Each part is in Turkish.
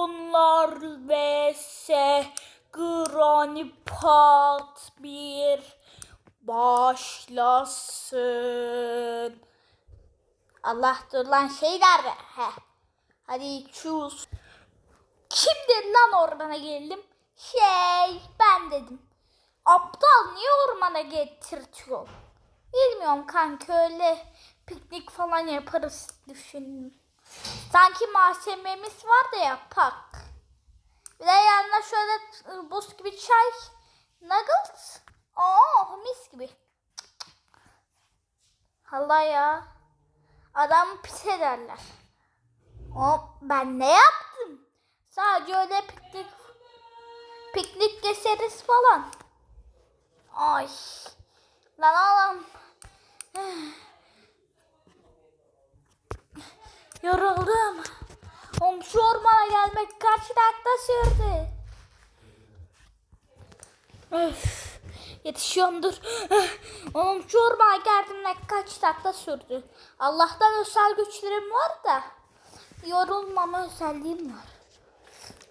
Onlar vs Granny Part 1 başlasın. Allah dur lan şey? Heh. Hadi choose. Kim dedi lan ormana geldim? Şey ben dedim. Aptal niye ormana getirtiyor? Bilmiyorum kanka öyle piknik falan yaparız düşündüm. Sanki malzememiz var da yapak. Bir de yanına şöyle ıı, buz gibi çay. Nuggets. Oo mis gibi. Allah ya. Adam pis ederler. O ben ne yaptım? Sadece öyle piknik piknik keseriz falan. Ay. Lan oğlum. Yoruldum. Oğlum şu ormana gelmek kaç dakika sürdü? Öf. Yetişiyorumdur. Oğlum şu ormana geldiğimde kaç dakika sürdü? Allah'tan özel güçlerim var da. Yorulmama özelliğim var.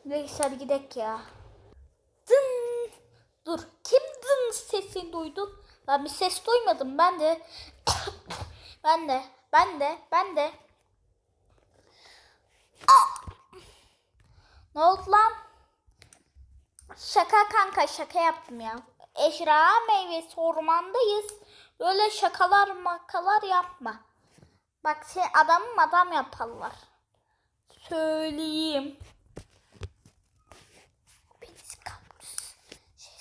Neyse gidelim ya. Dın. Dur. Kim dın sesini duydu? Ben bir ses duymadım. Ben de. ben de. Ben de. Ben de. Ah! Ne oldu lan? Şaka kanka şaka yaptım ya. Ejra meyvesi ormandayız. Böyle şakalar makalar yapma. Bak sen adamım adam yaparlar. Söyleyeyim. Şey.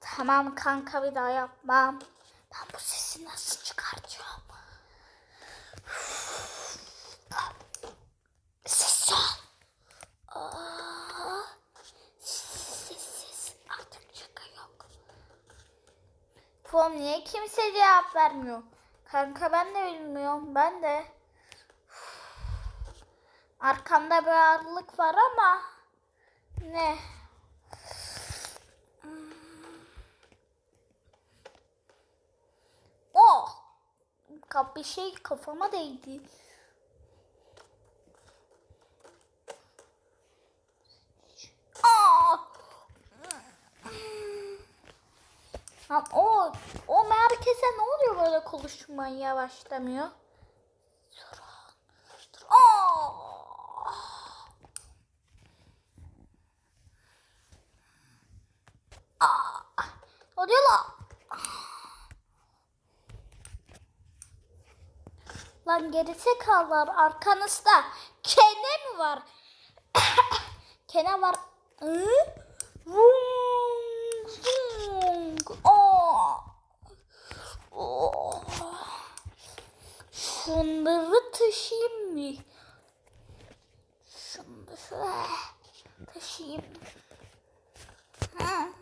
Tamam kanka bir daha yapmam. Ben bu sesi nasıl çıkartacağım? Ses ol. Aa, Sessiz. Artık şaka yok. Fom niye kimse cevap vermiyor? Kanka ben de bilmiyorum. Ben de. Arkamda bir ağırlık var ama ne? Oh! Kap bir şey kafama değdi. Aa! Lan merkeze ne oluyor böyle konuşman yavaşlamıyor? Sorun. Lan? Lan gerizekalılar arkanızda kene mi var? kene var. Hı? Vung, vung. Aa! Oh. Şunları taşıyayım mı? Da şöyle taşıyayım. Hı.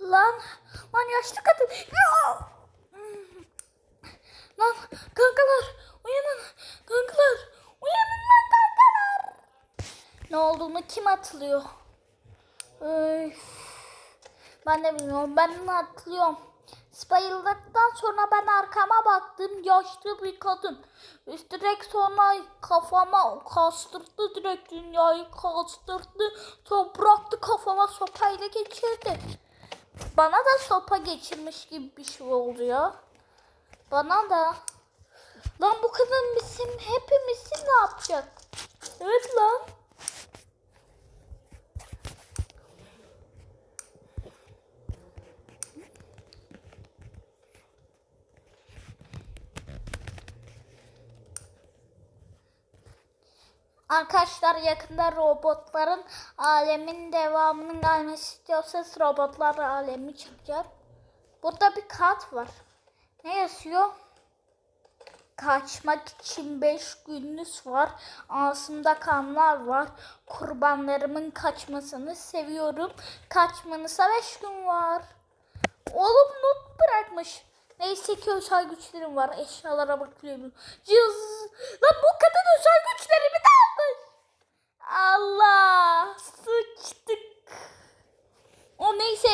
Lan, lan yaşlı kadın. Ya! Lan kankalar uyanın. Kankalar uyanın lan kankalar. Ne olduğunu kim atılıyor? Öf. Ben de bilmiyorum. Ben de atlıyorum. Bayıldıktan sonra ben arkama baktım. Yaşlı bir kadın. Direkt sonra kafama kastırdı direkt dünyayı kastırdı. Topraktı kafama sopayla geçirdi. Bana da sopa geçirmiş gibi bir şey oldu ya. Bana da. Lan bu kadın bizim hepimizi ne yapacak? Evet lan. Arkadaşlar yakında robotların alemin devamının gelmesi istiyorsanız robotlar alemi çıkacak. Burada bir kart var. Ne yazıyor? Kaçmak için 5 gününüz var. Ağzımda kanlar var. Kurbanlarımın kaçmasını seviyorum. Kaçmanıza 5 gün var. Oğlum not bırakmış. Neyse ki özel güçlerim var. Eşyalara bakıyorum. Cız. Lan bu kadın özel güçlerimi de almış. Allah. Sıçtık. O neyse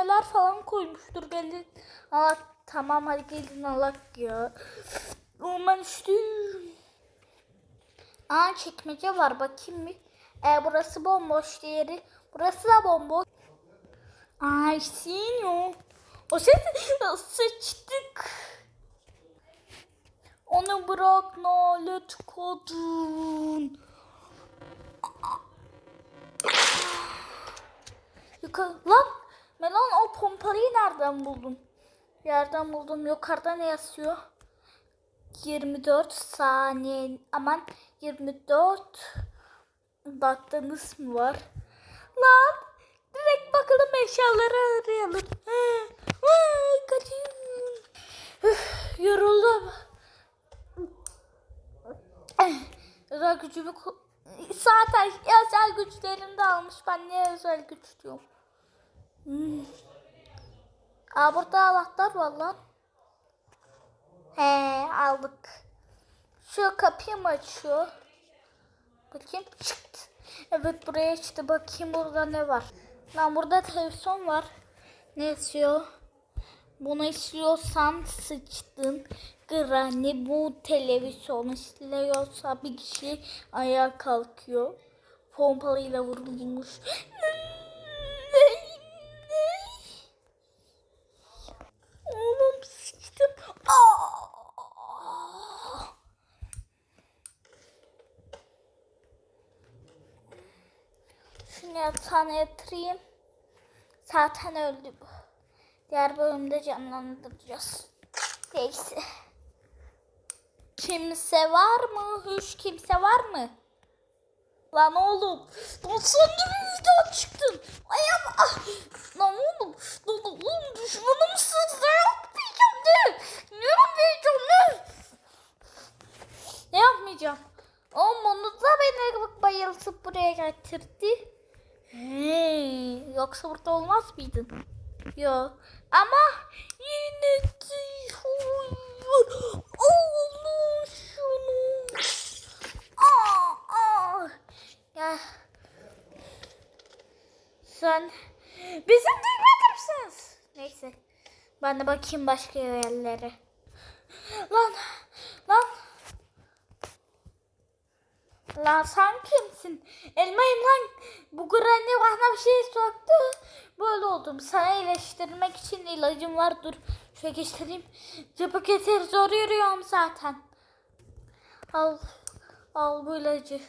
malzemeler falan koymuştur. Gelin. Allah tamam hadi gelin Allah ya. O Ben düştüm. Aa çekmece var bakayım bir. E, burası bomboş diğeri. Burası da bomboş. Ay senior. O ses sıçtık. Onu bırak nalet kadın. Yukarı lan Melon o pompalıyı nereden buldun? Yerden buldum. Yukarıda ne yazıyor? 24 saniye aman 24 dakikanız mı var? Lan direkt bakalım eşyaları arayalım. Kaçayım. Üf, yoruldum. Özel gücümü zaten özel güçlerini de almış. Ben niye özel güç diyorum? Hmm. Aa burada anahtar var lan. He aldık. Şu kapıyı mı açıyor? Bakayım. Çıktı. Evet buraya çıktı. Bakayım burada ne var. Lan burada televizyon var. Ne istiyor? Bunu istiyorsan sıçtın. Granny bu televizyonu istiyorsa bir kişi ayağa kalkıyor. Pompalıyla vurulmuş. Oğlum sıçtım. Aa! Yatırayım. Zaten öldü bu. Diğer bölümde canlandıracağız. Neyse. Kimse var mı? Hiç kimse var mı? Lan oğlum. Lan sen de bir video çıktın. Ayağım. Ah. Lan oğlum. Lan oğlum düşmanım mısın? Ne yapmayacağım ne? Ne yapmayacağım ne? Ne yapmayacağım? Oğlum onu da beni bayıltıp buraya getirdi. Hey, yoksa burada olmaz mıydın? Yo. Ama yine de huyur. Oğlum şunu. Aa, aa. Ya. Sen bizim duymadı mısınız? Neyse. Ben de bakayım başka yerlere. Lan. Lan sen kimsin? Elmayım lan. Bu granny bana bir şey soktu. Böyle oldum. Sana iyileştirmek için ilacım var. Dur. Şöyle geçtireyim. Cephe getir. Zor yürüyorum zaten. Al. Al bu ilacı.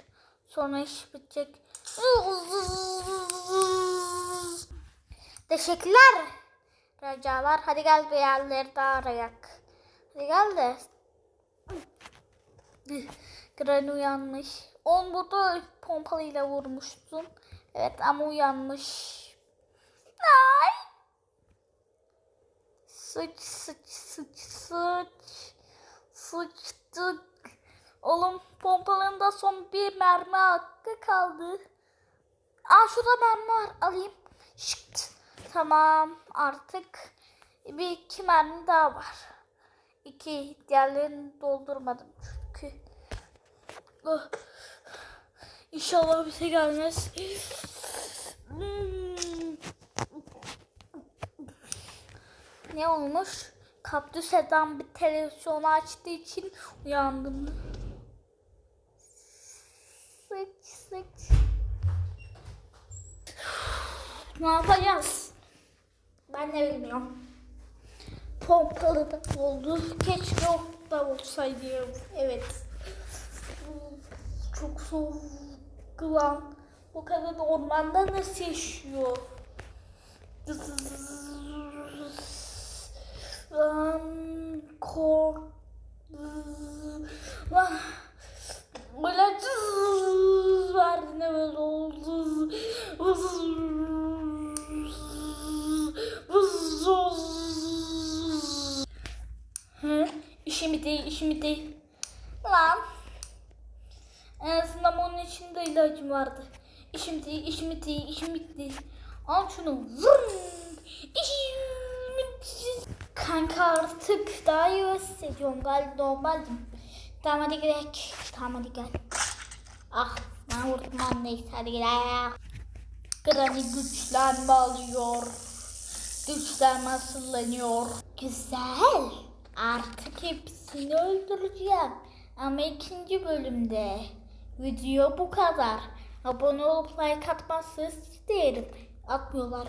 Sonra iş bitecek. Teşekkürler. Ricalar. Hadi gel bir yerleri daha arayak. Hadi gel de. Granny uyanmış. On burada pompalıyla vurmuştun. Evet ama uyanmış. Ay. Sıç sıç sıç sıç. Sıçtık. Oğlum pompalında son bir mermi hakkı kaldı. Aa şurada mermi var. Alayım. Şıkt. Tamam artık bir iki mermi daha var. İki diğerlerini doldurmadım. İnşallah bir şey gelmez. Ne olmuş? Kaktüs Eden bir televizyonu açtığı için uyandım. Sıç sıç. Ne yapacağız? Ben de bilmiyorum. Pompalı da oldu. Keşke o da olsaydı. Evet. Çok soğuk lan. Bu kadar ormanda nasıl yaşıyor? Lan kork. Lan böyle cız verdi ne böyle oldu. Hı? İşim değil, işim değil. İlacım vardı. İşim değil, işim değil, işim bitti. Al şunu. Vurun. İşim bitti. Kanka artık daha iyi hissediyorum galiba normaldim. Tamam hadi gidelim. Tamam hadi gel. Ah ben vurdum lan neyse hadi gidelim. Granny güçlenme alıyor. Güçlenme asıllanıyor. Güzel. Artık hepsini öldüreceğim. Ama ikinci bölümde. Video bu kadar. Abone olup like atmazsanız isterim. Atmıyorlar.